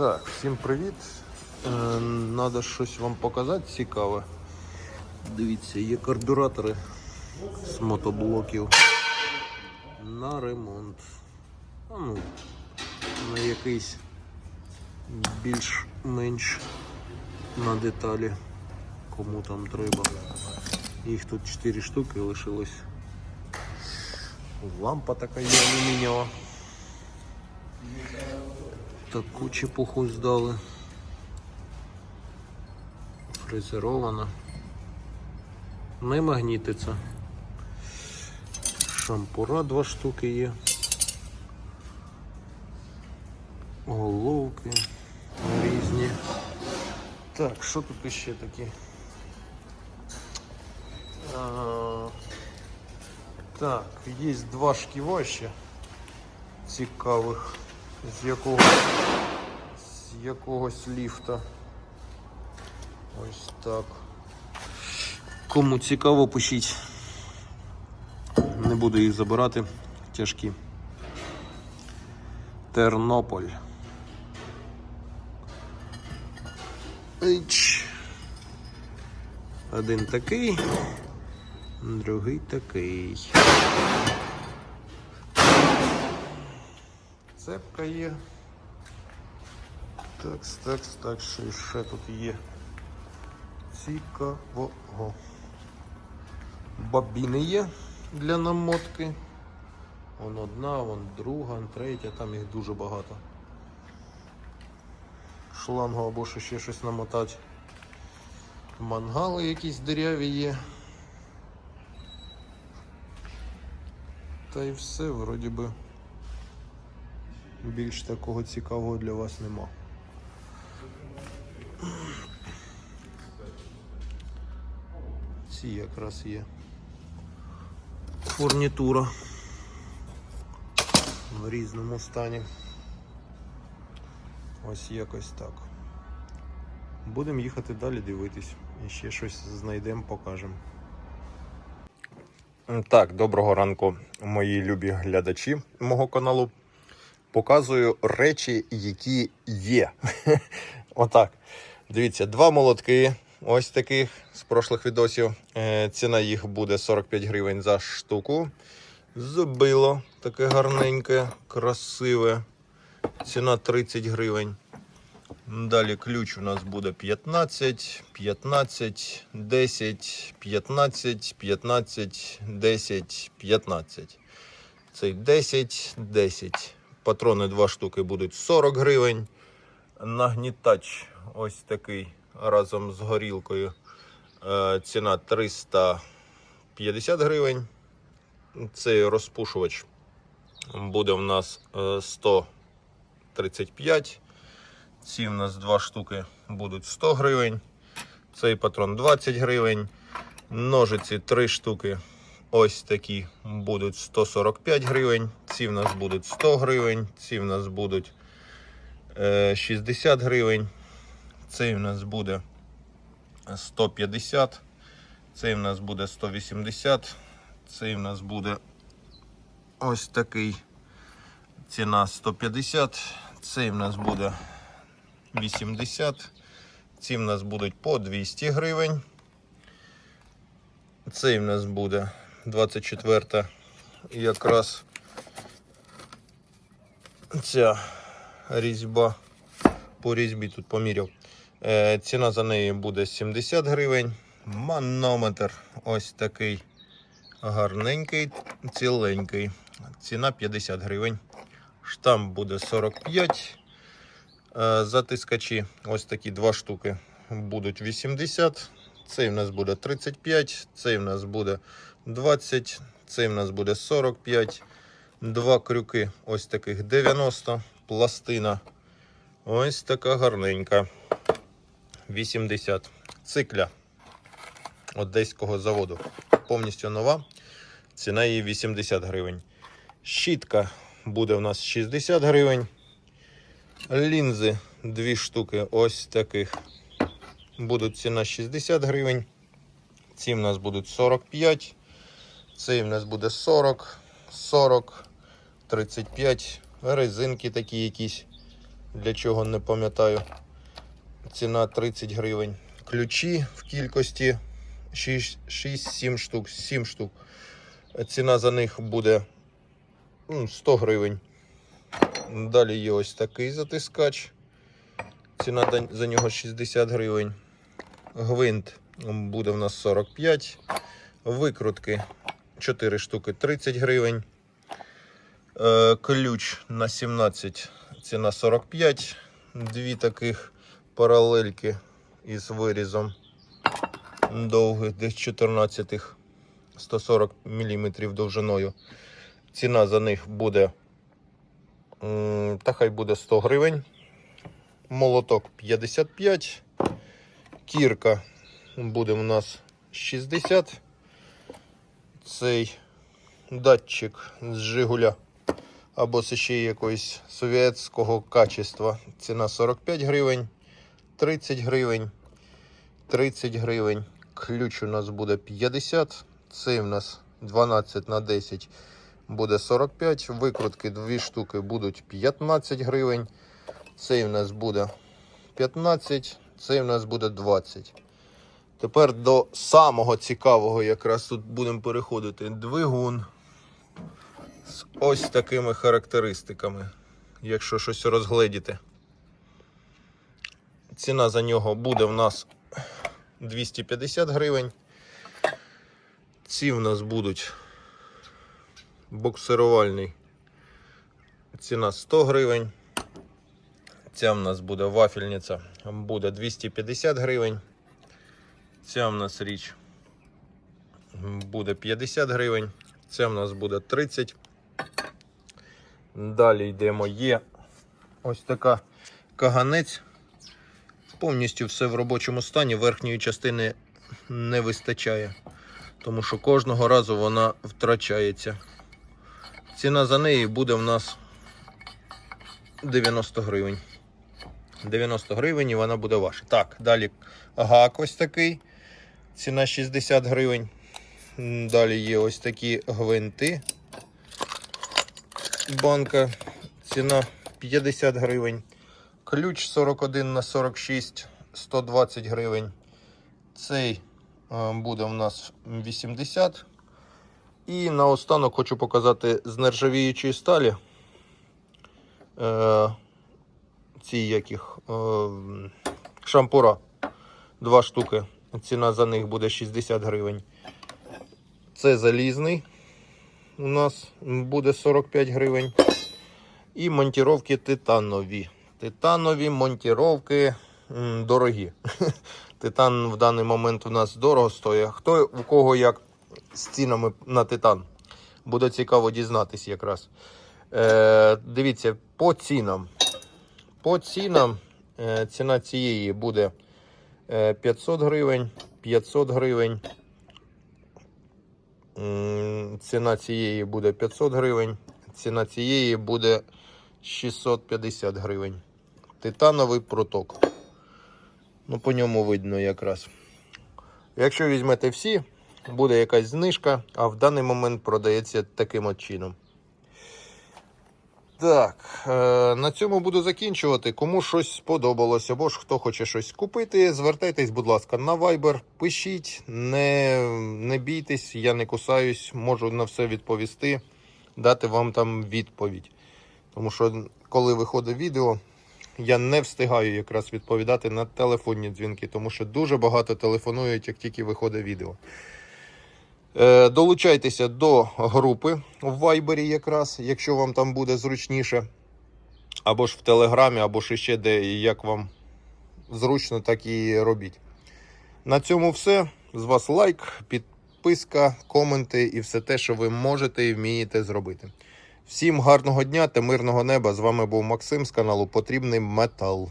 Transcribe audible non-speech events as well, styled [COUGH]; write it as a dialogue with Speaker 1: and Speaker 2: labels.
Speaker 1: Так, всім привіт. Е, Надо щось вам показати цікаве. Дивіться, є карбюратори з мотоблоків на ремонт. Ну, на якийсь більш-менш на деталі. Кому там треба. Їх тут 4 штуки лишилось. Лампа така є алюмінієва. Таку чепуху здали. Фрезерована. Не магнітиться. Шампура два штуки є. Головки різні. Так, що тут іще таке? А, так, є два шківа ще цікавих з якогось з якогось ліфта. Ось так. Кому цікаво, пишіть. Не буду їх забирати. Тяжкі. Тернополь. Один такий, другий такий. Цепка є. Так, так, так, що ще тут є. Цікавого. Бабіни є для намотки. Вон одна, вон друга, третя, там їх дуже багато. Шлангу або ще щось намотати. Мангали якісь диряві є. Та й все, вроді би. Більш такого цікавого для вас нема. Ці якраз є. Фурнітура в різному стані. Ось якось так. Будемо їхати далі дивитись. І ще щось знайдемо, покажемо. Так, доброго ранку, мої любі глядачі мого каналу. Показую речі, які є. [LAUGHS] Отак. Дивіться, два молотки. Ось таких з прошлих відосів. Е, Ціна їх буде 45 гривень за штуку. Зубило таке гарненьке, красиве. Ціна 30 гривень. Далі ключ у нас буде 15, 15, 10, 15, 15, 10, 15. Цей 10, 10. Патрони 2 штуки будуть 40 гривень. Нагнітач ось такий разом з горілкою. Е, Ціна 350 гривень. Цей розпушувач буде в нас е, 135. Ці в нас два штуки будуть 100 гривень. Цей патрон 20 гривень. Ножиці 3 штуки. Ось такі будуть 145 гривень. Ці в нас будуть 100 гривень. Ці в нас будуть е, 60 гривень. Цей в нас буде 150. Цей в нас буде 180. Цей в нас буде ось такий. Ціна 150. Цей в нас буде 80. Ці в нас будуть по 200 гривень. Цей в нас буде 24 якраз ця різьба по різьбі тут поміряв. Е, ціна за неї буде 70 гривень. Манометр ось такий гарненький, ціленький. Ціна 50 гривень. Штамп буде 45. Е, Затискачі ось такі два штуки будуть 80. Цей в нас буде 35, цей в нас буде 20, цей в нас буде 45. Два крюки ось таких 90. Пластина ось така гарненька. 80. Цикля одеського заводу. Повністю нова. Ціна її 80 гривень. Щітка буде у нас 60 гривень. Лінзи дві штуки ось таких. Будуть ціна 60 гривень. Ці в нас будуть 45. Цей в нас буде 40, 40, 35. Резинки такі якісь Для чого не пам'ятаю. Ціна 30 гривень. Ключі в кількості 6-7 штук. 7 штук. Ціна за них буде 100 гривень. Далі є ось такий затискач. Ціна за нього 60 гривень. Гвинт буде в нас 45. Викрутки 4 штуки 30 гривень. Е, Ключ на 17 ціна 45. Дві таких паралельки із вирізом довгих, десь 14 140 мм довжиною. Ціна за них буде, та хай буде 100 гривень. Молоток 55. Кірка буде у нас 60. Цей датчик з Жигуля або з ще якоїсь совєтського качества. Ціна 45 гривень, 30 гривень, 30 гривень. Ключ у нас буде 50. Цей у нас 12 на 10 буде 45. Викрутки дві штуки будуть 15 гривень. Цей у нас буде 15, цей у нас буде 20. Тепер до самого цікавого, якраз тут будемо переходити. Двигун з ось такими характеристиками, якщо щось розгледіти. Ціна за нього буде в нас 250 гривень. Ці в нас будуть боксирувальний. Ціна 100 гривень. Ця в нас буде вафельниця, буде 250 гривень. Ця в нас річ буде 50 гривень. Це в нас буде 30. Далі йдемо. Є ось така каганець. Повністю все в робочому стані. Верхньої частини не вистачає, тому що кожного разу вона втрачається. Ціна за неї буде в нас 90 гривень. 90 гривень і вона буде ваша. Так, далі гак ось такий. Ціна 60 гривень. Далі є ось такі гвинти. Банка. Ціна 50 гривень. Ключ 41 на 46, 120 гривень. Цей е, буде у нас 80. І наостанок хочу показати з нержавіючої сталі. Е, ці яких е, шампура. Два штуки. Ціна за них буде 60 гривень. Це залізний. У нас буде 45 гривень. І монтіровки титанові. Титанові монтіровки дорогі. [LAUGHS] Титан в даний момент у нас дорого стоїть. Хто у кого як з цінами на титан? Буде цікаво дізнатись якраз. Е, дивіться, по цінам. По цінам е, ціна цієї буде е, 500 гривень, 500 гривень. Ціна цієї буде 500 гривень. Ціна цієї буде 650 гривень. Титановий проток. Ну, по ньому видно якраз. Якщо візьмете всі, буде якась знижка, а в даний момент продається таким от чином. Так, е, на цьому буду закінчувати. Кому щось сподобалось, або ж хто хоче щось купити, звертайтесь, будь ласка, на Viber, пишіть, не, не бійтесь, я не кусаюсь, можу на все відповісти, дати вам там відповідь. Тому що коли виходить відео, я не встигаю якраз відповідати на телефонні дзвінки, тому що дуже багато телефонують, як тільки виходить відео. Е, Долучайтеся до групи в Вайбері, якраз, якщо вам там буде зручніше. Або ж в Телеграмі, або ж ще де як вам зручно, так і робіть. На цьому все. З вас лайк, підписка, коменти і все те, що ви можете і вмієте зробити. Всім гарного дня та мирного неба. З вами був Максим з каналу Потрібний Метал.